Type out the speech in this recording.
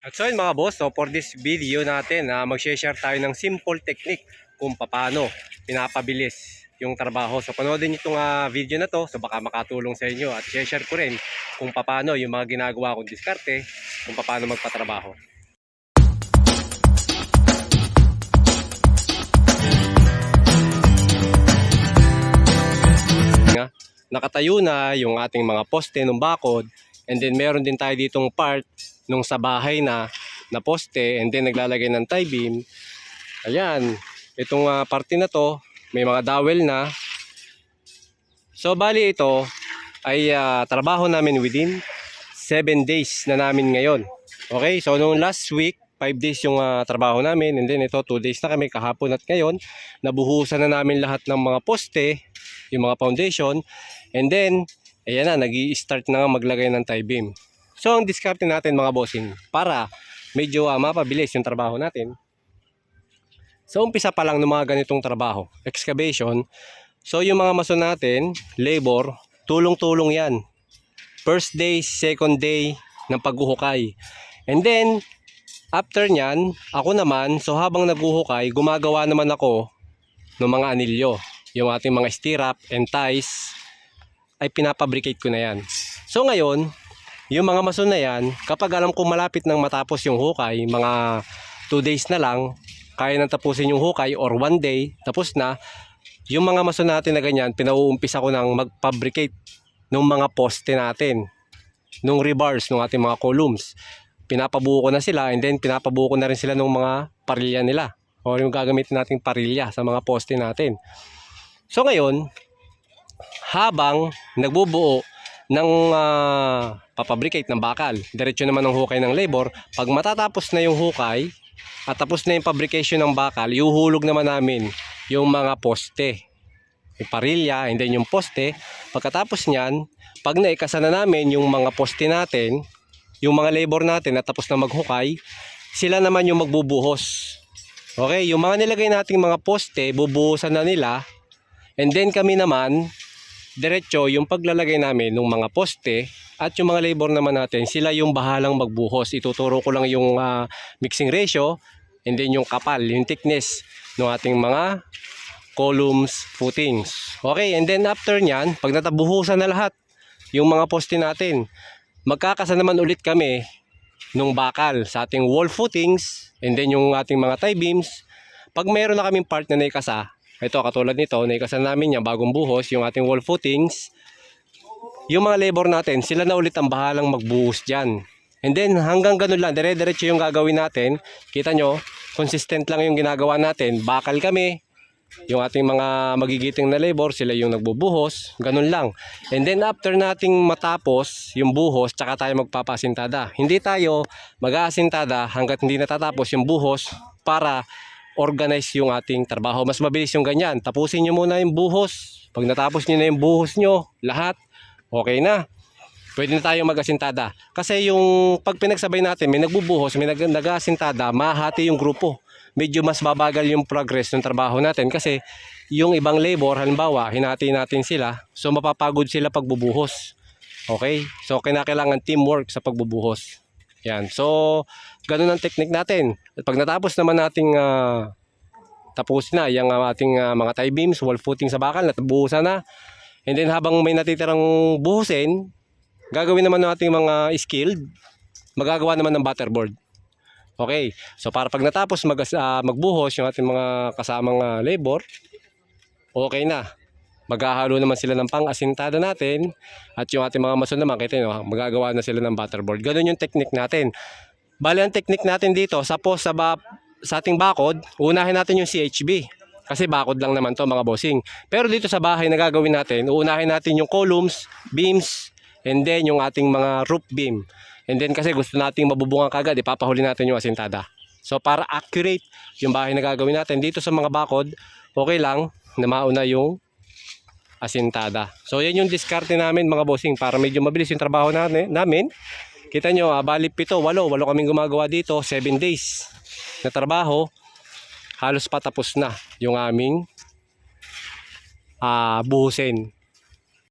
At so yun mga boss, so for this video natin, na mag-share tayo ng simple technique kung paano pinapabilis yung trabaho. So panoodin niyo itong ah, video na to, so baka makatulong sa inyo at share ko rin kung paano yung mga ginagawa kong diskarte, kung paano magpatrabaho. Nakatayo na yung ating mga poste ng bakod and then meron din tayo ditong part nung sa bahay na na poste and then naglalagay ng tie beam. Ayan, itong uh, parte na to, may mga dowel na. So bali ito ay ah, trabaho namin within 7 days na namin ngayon. Okay, so nung last week, 5 days yung ah, trabaho namin and then ito 2 days na kami kahapon at ngayon. Nabuhusan na namin lahat ng mga poste, yung mga foundation and then ayan na, nag start na nga maglagay ng tie beam. So ang diskarte natin mga bossing para medyo ah, mapabilis yung trabaho natin. So umpisa pa lang ng mga ganitong trabaho, excavation. So yung mga mason natin, labor, tulong-tulong yan. First day, second day ng paghuhukay. And then, after nyan, ako naman, so habang naghuhukay, gumagawa naman ako ng mga anilyo. Yung ating mga stirrup and ties, ay pinapabricate ko na yan. So ngayon, yung mga mason na yan, kapag alam ko malapit nang matapos yung hukay, mga 2 days na lang, kaya nang tapusin yung hukay or 1 day, tapos na, yung mga mason natin na ganyan, pinauumpisa ko ng magfabricate ng mga poste natin, nung rebars, ng ating mga columns. Pinapabuo ko na sila and then pinapabuo ko na rin sila ng mga parilya nila o yung gagamitin nating parilya sa mga poste natin. So ngayon, habang nagbubuo ng ah, papabricate ng bakal. Diretso naman ng hukay ng labor. Pag matatapos na yung hukay at tapos na yung fabrication ng bakal, iuhulog naman namin yung mga poste. Yung parilya, and then yung poste. Pagkatapos niyan, pag naikasa na namin yung mga poste natin, yung mga labor natin na tapos na maghukay, sila naman yung magbubuhos. Okay, yung mga nilagay nating mga poste, bubuhusan na nila. And then kami naman, diretso yung paglalagay namin ng mga poste at yung mga labor naman natin, sila yung bahalang magbuhos. Ituturo ko lang yung ah, mixing ratio and then yung kapal, yung thickness ng ating mga columns, footings. Okay, and then after nyan, pag natabuhusan na lahat yung mga poste natin, magkakasa naman ulit kami nung bakal sa ating wall footings and then yung ating mga tie beams. Pag meron na kaming part na naikasa, ito katulad nito, naikasa namin yan bagong buhos, yung ating wall footings. Yung mga labor natin, sila na ulit ang bahalang magbuhos dyan. And then hanggang ganun lang, dire-diretso yung gagawin natin. Kita nyo, consistent lang yung ginagawa natin. Bakal kami, yung ating mga magigiting na labor, sila yung nagbubuhos, ganun lang. And then after nating matapos yung buhos, tsaka tayo magpapasintada. Hindi tayo mag-aasintada hanggat hindi natatapos yung buhos para organize yung ating trabaho. Mas mabilis yung ganyan. Tapusin nyo muna yung buhos. Pag natapos nyo na yung buhos nyo, lahat, okay na. Pwede na tayo mag-asintada. Kasi yung pag pinagsabay natin, may nagbubuhos, may nag- nag-asintada, mahati yung grupo. Medyo mas babagal yung progress ng trabaho natin kasi yung ibang labor, halimbawa, hinati natin sila, so mapapagod sila pagbubuhos. Okay? So, kinakailangan teamwork sa pagbubuhos. Yan. So, ganun ang technique natin. At pag natapos naman nating ah, tapos na yung ah, ating ah, mga tie beams, wall footing sa bakal, natabuhusan na. And then habang may natitirang buhusin, gagawin naman ng ating mga skilled, magagawa naman ng butterboard. Okay, so para pag natapos mag, ah, magbuhos yung ating mga kasamang ah, labor, okay na. Maghahalo naman sila ng pang-asintada natin at yung ating mga mason naman, kita nyo, magagawa na sila ng butterboard. Ganun yung technique natin. Bali, ang technique natin dito, sa post sa, ba, sa ating bakod, unahin natin yung CHB. Kasi bakod lang naman to mga bossing. Pero dito sa bahay na gagawin natin, uunahin natin yung columns, beams, and then yung ating mga roof beam. And then kasi gusto nating mabubungan kagad, ipapahuli natin yung asintada. So para accurate yung bahay na gagawin natin dito sa mga bakod, okay lang na mauna yung asintada. So yan yung diskarte namin mga bossing para medyo mabilis yung trabaho namin. namin. Kita nyo, ah, bali pito, walo, walo kaming gumagawa dito, 7 days na trabaho. Halos patapos na yung aming ah buhusin.